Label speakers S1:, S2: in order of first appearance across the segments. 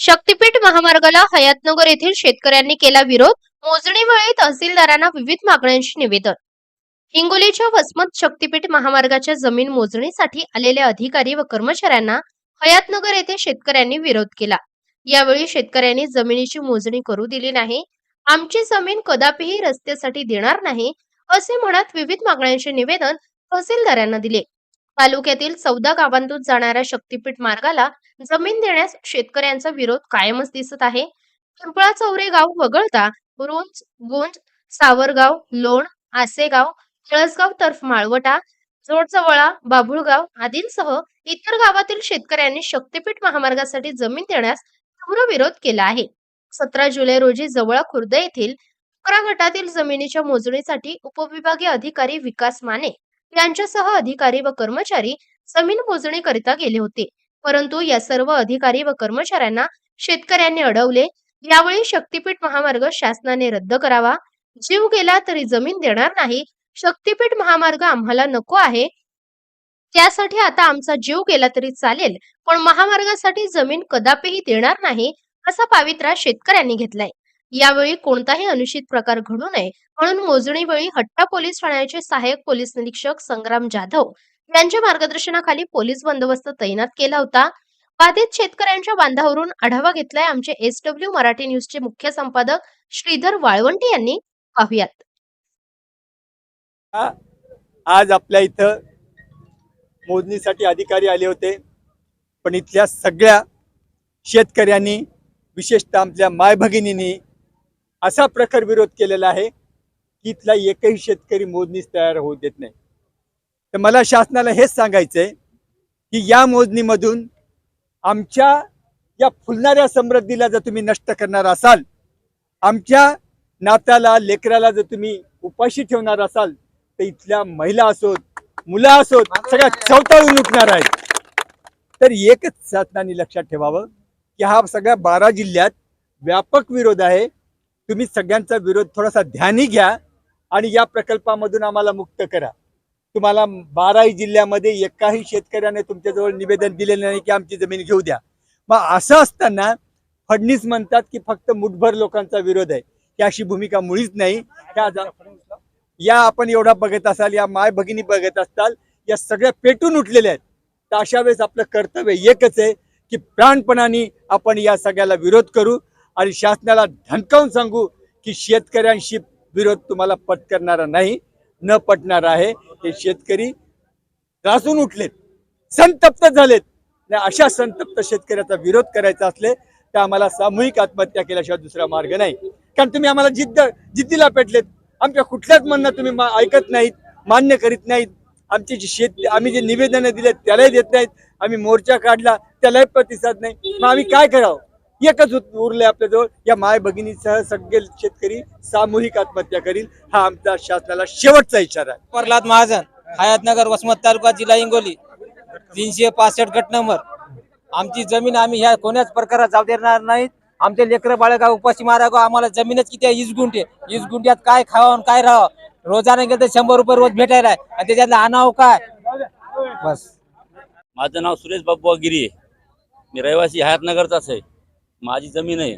S1: शक्तीपीठ महामार्गाला हयातनगर येथील शेतकऱ्यांनी केला विरोध. मोजणीवेळी तहसीलदारांना विविध मागण्यांची निवेदन. हिंगोलीच्या वसमत शक्तीपीठ महामार्गाच्या जमीन मोजणीसाठी आलेल्या अधिकारी व कर्मचाऱ्यांना हयातनगर येथे शेतकऱ्यांनी विरोध केला. यावेळी शेतकऱ्यांनी जमिनीची मोजणी करू दिली नाही. आमची जमीन कदापिही रस्त्यासाठी देणार नाही असे म्हणत विविध मागण्यांचे निवेदन तहसीलदारांना दिले. तालुक्यातील चौदा गावांतून जाणाऱ्या शक्तीपीठ मार्गाला जमीन देण्यास शेतकऱ्यांचा विरोध कायमच दिसत आहे. पिंपळा चौरे गाव वगळता रोंज गुंज सावरगाव लोण आसेगाव कळसगाव तर्फ माळवटा जोडजवळा बाभुळगाव आदींसह इतर गावातील शेतकऱ्यांनी शक्तीपीठ महामार्गासाठी जमीन देण्यास तीव्र विरोध केला आहे. सतरा जुलै रोजी जवळा खुर्द येथील गटातील जमिनीच्या मोजणीसाठी उपविभागीय अधिकारी विकास माने यांच्यासह अधिकारी व कर्मचारी जमीन मोजणीकरिता गेले होते. परंतु या सर्व अधिकारी व कर्मचाऱ्यांना शेतकऱ्यांनी अडवले. यावेळी शक्तीपीठ महामार्ग शासनाने रद्द करावा. जीव गेला तरी जमीन देणार नाही. शक्तीपीठ महामार्ग आम्हाला नको आहे. त्यासाठी आता आमचा जीव गेला तरी चालेल. पण महामार्गासाठी जमीन कदापिही देणार नाही असा पावित्रा शेतकऱ्यांनी घेतलाय. यावेळी कोणताही अनुचित प्रकार घडू नये म्हणून मोजणीवेळी हट्टा पोलीस ठाण्याचे सहाय्यक पोलीस निरीक्षक संग्राम जाधव यांच्या मार्गदर्शनाखाली पोलीस बंदोबस्त तैनात केला होता. बाधित शेतकऱ्यांच्या बांधावरून आढावा घेतलाय आमचे एस डब्ल्यू मराठी न्यूजचे मुख्य संपादक श्रीधर वाळवंटे यांनी. पाहुयात.
S2: आज आपल्या इथं मोजणीसाठी अधिकारी आले होते. पण इथल्या सगळ्या शेतकऱ्यांनी विशेषतः आमच्या माय भगिनींनी असा प्रकार विरोध केलेला आहे की इथला एकही शेतकरी मोजणीस तयार होऊ देत नाही. तर मला शासनाला हेच सांगायचं आहे की या मोजणीमधून आमच्या या फुलणाऱ्या समृद्धीला जर तुम्ही नष्ट करणार असाल आमच्या नात्याला लेकराला जर तुम्ही उपाशी ठेवणार असाल तर इथल्या महिला असोत मुलं असोत सगळ्या चवताळून उठणार आहेत. तर एकच शासनाने लक्षात ठेवावं की हा सगळ्या बारा जिल्ह्यात व्यापक विरोध आहे. तुम्ही सगळ्यांचा विरोध थोडासा ध्यानी घ्या आणि या प्रकल्पामधून आम्हाला मुक्त करा. तुम्हाला बाराही जिल्ह्यामध्ये एकाही शेतकऱ्याने तुमच्याजवळ निवेदन दिलेलं नाही की आमची जमीन घेऊ द्या. मग असं असताना फडणीस म्हणतात की फक्त मुठभर लोकांचा विरोध आहे. ही अशी भूमिका मुळीच नाही. या आपण एवढा बघत असाल या माय भगिनी बघत असताल या सगळ्या पेटून उठलेल्या आहेत. तर अशा वेळेस आपलं कर्तव्य एकच आहे की प्राणपणाने आपण या सगळ्याला विरोध करू. आणि शासनाला धमकावून सांगू की शेतकऱ्यांशी विरोध तुम्हाला पटकरणारा नाही न पटणार आहे. हे शेतकरी त्रासून उठलेत संतप्त झालेत. आणि अशा संतप्त शेतकऱ्याचा विरोध करायचा असले तर आम्हाला सामूहिक आत्महत्या केल्याशिवाय दुसरा मार्ग नाही. कारण तुम्ही आम्हाला जिद्द जिद्दीला पेटलेत. आमच्या कुठल्याच म्हणणं तुम्ही ऐकत नाहीत मान्य करीत नाहीत. आमची जी शेत आम्ही जे निवेदनं दिलेत त्यालाही देत नाहीत. आम्ही मोर्चा काढला त्यालाही प्रतिसाद नाही. मग आम्ही काय करावं? एकच उरलंय आपल्याजवळ. या माय भगिनीसह सगळे शेतकरी सामूहिक आत्महत्या करील. हा आमचा शासनाला शेवटचा इशारा आहे.
S3: प्रल्हाद महाजन हयातनगर वसमत तालुका जिल्हा हिंगोली. तीनशे पासष्ट गट नंबर. आमची जमीन आम्ही ह्या कोण्याच प्रकारात जाऊ देणार नाहीत आमचे लेकरं बाळगाव उपाशी मारागो आम्हाला जमीनच किती आहे? वीस गुंठे. वीस गुंठ्यात काय खावं काय राहावं? रोजाने गेलं तर शंभर रुपये रोज भेटायला आहे. आणि त्याच्यातलं आणावं काय? बस.
S4: माझं नाव सुरेश बाबू गिरी मी रहिवासी हयातनगरचाच आहे. माझी जमीन आहे.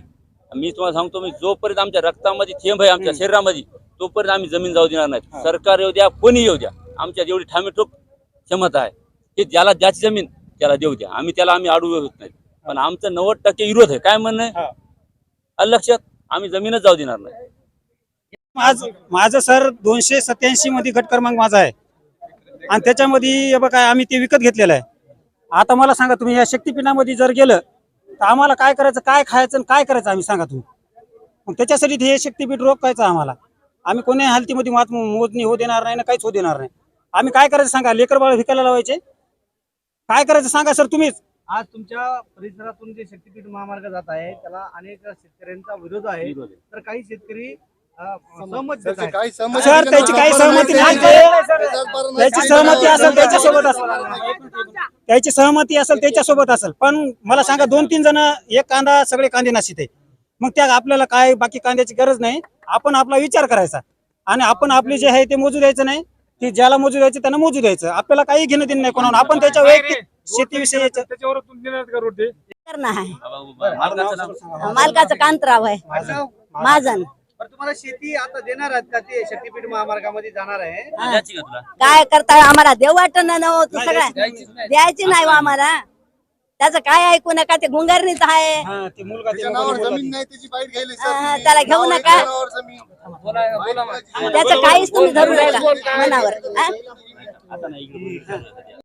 S4: मी तुम्हाला सांगतो मी जोपर्यंत आमच्या रक्तामध्ये थेंब आहे आमच्या शरीरामध्ये तोपर्यंत आम्ही जमीन जाऊ देणार नाही. सरकार येऊ द्या कोणी येऊ द्या. आमच्या जेवढी ठामेठोक क्षमता आहे. की ज्याला ज्याची जमीन त्याला देऊ द्या. आम्ही त्याला आम्ही अडू होत नाही. पण आमचं नव्वद टक्के विरोध आहे. काय म्हणणं आहे? लक्षात आम्ही जमीनच जाऊ देणार नाही.
S5: माझ माझं सर दोनशे सत्याऐंशी मध्ये गट क्रमांक माझा आहे. आणि त्याच्यामध्ये बघा आम्ही ते विकत घेतलेलं आहे. आता मला सांगा तुम्ही या शक्तीपीठामध्ये जर गेलं तर आम्हाला काय करायचं काय खायचं आणि काय करायचं आम्ही सांगा तुम्ही. मग त्याच्यासाठी हे शक्तीपीठ रोखायचं आम्हाला. आम्ही कोणी हालतीमध्ये मात मोजणी होऊ देणार नाही ना काहीच होऊ देणार नाही. आम्ही काय करायचं सांगा लेकर बाळ विकायला लावायचे? काय करायचं सांगा सर तुम्हीच.
S6: आज तुमच्या परिसरातून जे शक्तीपीठ महामार्ग जात आहे त्याला अनेक शेतकऱ्यांचा विरोध आहे. तर काही शेतकरी सहमत.
S5: सर त्याची काही सहमती नाही. त्याची सहमती असेल त्याच्यासोबत असेल. त्याची सहमती असेल त्याच्यासोबत असेल. पण मला सांगा दोन तीन जण एक कांदा सगळे कांदे नाशित आहे. मग त्या आपल्याला काय बाकी कांद्याची गरज नाही. आपण आपला विचार करायचा. आणि आपण आपले जे आहे ते मोजू द्यायचं नाही. ते ज्याला मोजू द्यायचं त्यांना मोजू द्यायचं. आपल्याला काही घेणं देणं नाही कोणाला आपण त्याच्या वैयक्तिक शेतीविषयी
S4: मालकाचं
S7: कांतराव आहे.
S6: माझं बरं तुम्हाला शेती आता देणार आहेत का ते शक्तीपीठ महामार्गामध्ये जाणार आहे?
S4: द्यायची का तुला?
S7: काय करताय आम्हाला? देव वाटत ना हो तू सगळं. द्यायची नाही. हो आम्हाला. त्याचं काय ऐकू नका ते गुंगारणीच आहे.
S5: हा, ते मुलगा ते
S8: त्याच्या
S5: मुलगा
S8: नावावर
S5: बोलला
S8: जमीन
S5: ते.
S8: नाही त्याची बाईट घ्यायली
S7: हा, हा, त्याला घेऊ नका. त्याचं काहीच तुम्ही धरू नका. मनावर हा?
S4: आता नाही इकडे बोलू.